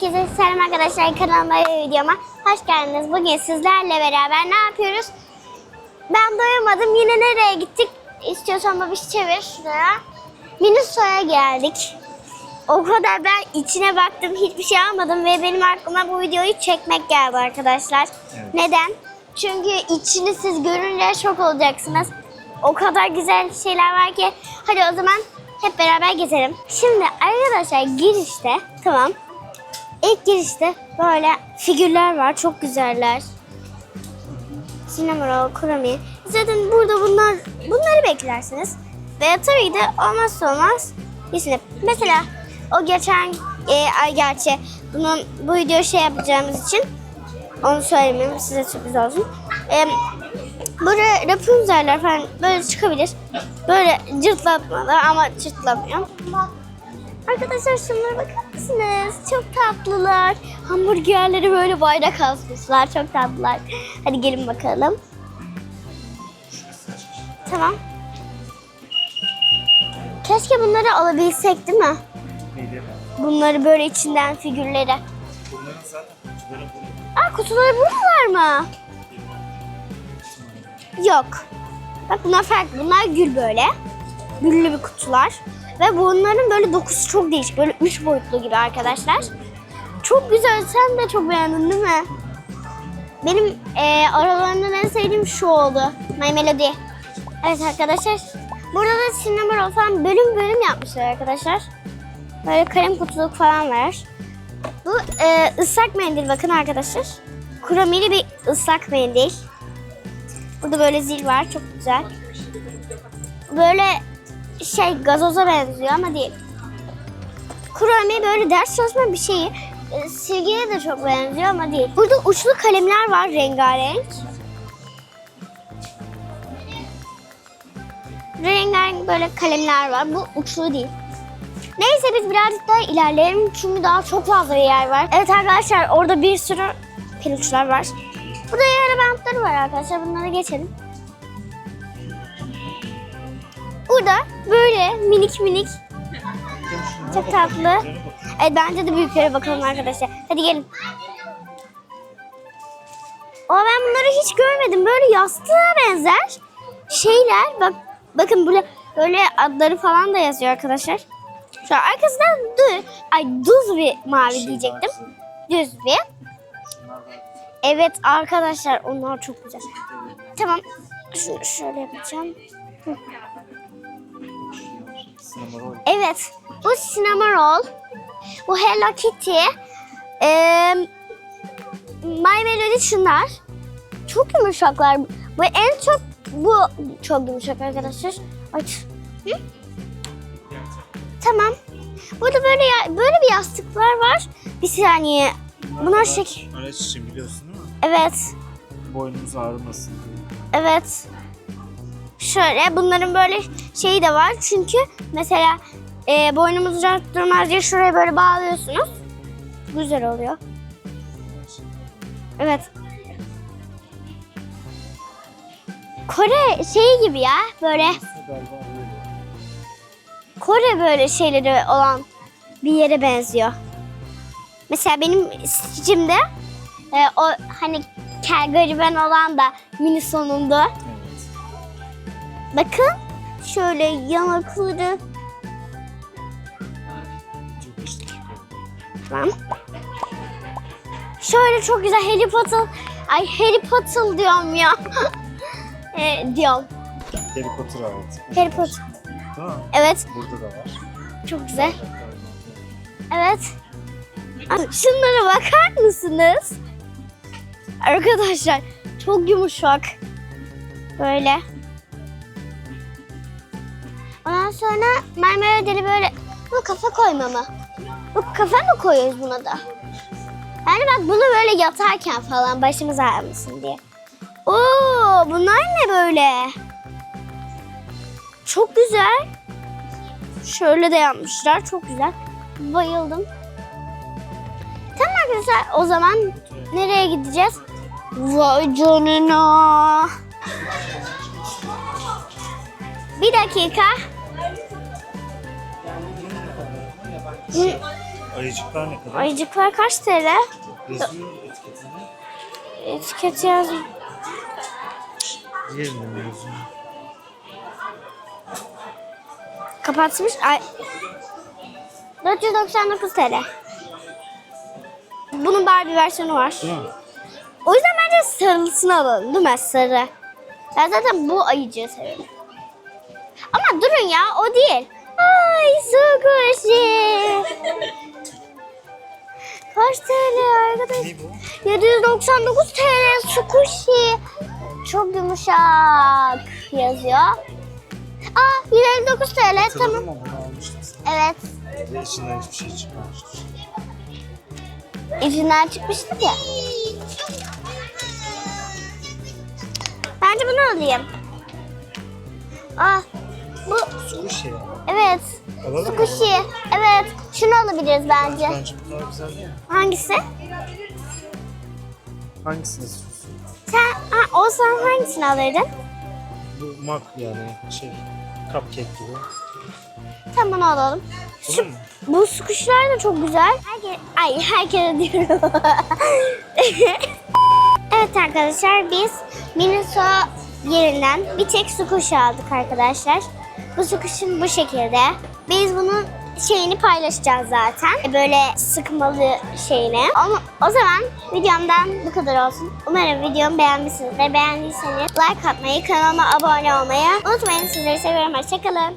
Herkese selam arkadaşlar kanalıma ve videoma hoş geldiniz. Bugün sizlerle beraber ne yapıyoruz? Ben doyamadım. Yine nereye gittik? İstiyorsan babiş çevir şuraya. Miniso'ya geldik. O kadar ben içine baktım hiçbir şey almadım ve benim aklıma bu videoyu çekmek geldi arkadaşlar. Evet. Neden? Çünkü içini siz görünce şok olacaksınız. O kadar güzel şeyler var ki. Hadi o zaman hep beraber gezelim. Şimdi arkadaşlar girişte tamam. İlk girişte böyle figürler var. Çok güzeller. Roll, kurami. Zaten burada bunlar bunları beklersiniz. Ve tabii de olmazsa olmaz bir Mesela o geçen e, ay gerçi bunun bu video şey yapacağımız için onu söylemeyeyim size sürpriz olsun. E, böyle Rapunzel'ler falan böyle çıkabilir. Böyle cırtlatmalı ama cırtlamıyor. Arkadaşlar şunlara bakar mısınız? Çok tatlılar. Hamburgerleri böyle bayrak asmışlar. Çok tatlılar. Hadi gelin bakalım. Tamam. Keşke bunları alabilsek değil mi? Neydi? Bunları böyle içinden figürleri. Bunların zaten kutuları burada. Aa kutuları buradalar mı? Yok. Bak bunlar farklı. Bunlar gül böyle. Güllü bir kutular. Ve bunların böyle dokusu çok değişik. Böyle üç boyutlu gibi arkadaşlar. Çok güzel. Sen de çok beğendin değil mi? Benim e, aralarından en sevdiğim şu oldu. My Melody. Evet arkadaşlar. Burada da sinema falan bölüm bölüm yapmışlar arkadaşlar. Böyle kalem kutuluk falan var. Bu e, ıslak mendil bakın arkadaşlar. Kuromili bir ıslak mendil. Burada böyle zil var çok güzel. Böyle şey gazoza benziyor ama değil. Kuromi böyle ders çalışma bir şeyi. E, silgiye de çok benziyor ama değil. Burada uçlu kalemler var rengarenk. Rengarenk böyle kalemler var. Bu uçlu değil. Neyse biz birazcık daha ilerleyelim çünkü daha çok fazla yer var. Evet arkadaşlar orada bir sürü peluçlar var. Burada yer bantları var arkadaşlar bunlara geçelim. Burada böyle minik minik çok tatlı. Evet bence de büyüklere bakalım arkadaşlar. Hadi gelin. Aa ben bunları hiç görmedim. Böyle yastığa benzer şeyler. Bak bakın böyle böyle adları falan da yazıyor arkadaşlar. Şu an arkasından dü, ay düz bir mavi diyecektim. Düz bir. Evet arkadaşlar onlar çok güzel. Tamam. Şunu şöyle yapacağım. Sinema roll. Evet. Bu sinema roll. Bu Hello Kitty. Ee, My Melody şunlar. Çok yumuşaklar. Bu en çok bu çok yumuşak arkadaşlar. Aç. Hı? Tamam. Burada böyle ya- böyle bir yastıklar var. Bir saniye. Bunlar şey. Araç için biliyorsun değil mi? Evet. Boynumuz ağrımasın diye. Evet. Şöyle bunların böyle şeyi de var. Çünkü mesela e, boynumuzu rahat durmaz diye şuraya böyle bağlıyorsunuz. Güzel oluyor. Evet. Kore şeyi gibi ya böyle. Kore böyle şeyleri olan bir yere benziyor. Mesela benim sticimde e, o hani kel olan da mini sonunda. Bakın şöyle yanakları. Tamam. Şöyle çok güzel Harry Potter. Ay Harry Potter diyorum ya. e, diyorum. Harry Potter evet. Harry Potter. Mi? Evet Burada da var. çok güzel. Evet. Şunlara bakar mısınız? Arkadaşlar çok yumuşak. Böyle. Ondan sonra mermer ödeli böyle bu kafa koyma mı? Bu kafa mı koyuyoruz buna da? Yani bak bunu böyle yatarken falan başımız ağrımasın diye. Oo bunlar ne böyle? Çok güzel. Şöyle de yapmışlar. Çok güzel. Bayıldım. Tamam arkadaşlar o zaman nereye gideceğiz? Vay canına. Bir dakika. Hı, Ayıcıklar ne kadar? Ayıcıklar kaç TL? Yazıyor etiketinde. Etiket yaz. Yerinde mi yazıyor? Kapatmış. Ay. 499 TL. Bunun Barbie versiyonu var. Değil mi? O yüzden bence sarılısını alalım değil mi? Sarı. Ben zaten bu ayıcığı seviyorum. Ama durun ya o değil. Ay su kuşu. Kaç TL arkadaş? Ne bu? 799 TL su kuşu. Çok yumuşak yazıyor. Aa 159 TL tamam. bunu. Evet. Ve içinden hiçbir şey çıkmamıştı. İçinden çıkmıştık ya. Bence bunu alayım. Ah bu ya. evet. Alalım mı? Squishy. Evet. Şunu alabiliriz bence. Bence bu daha güzel değil mi? Hangisi? Hangisini istiyorsun? Sen, ha, o sen hangisini alırdın? Bu mak yani şey cupcake gibi. Tamam bunu alalım. Mu? Bu squishy'ler de çok güzel. Herke, ay herkese diyorum. evet arkadaşlar biz Miniso yerinden bir tek squishy aldık arkadaşlar. Bu squishy'nin bu şekilde. Biz bunun şeyini paylaşacağız zaten. Böyle sıkmalı şeyini. Ama o zaman videomdan bu kadar olsun. Umarım videomu beğenmişsinizdir. Beğendiyseniz like atmayı, kanalıma abone olmayı unutmayın. Sizleri seviyorum. Hoşçakalın.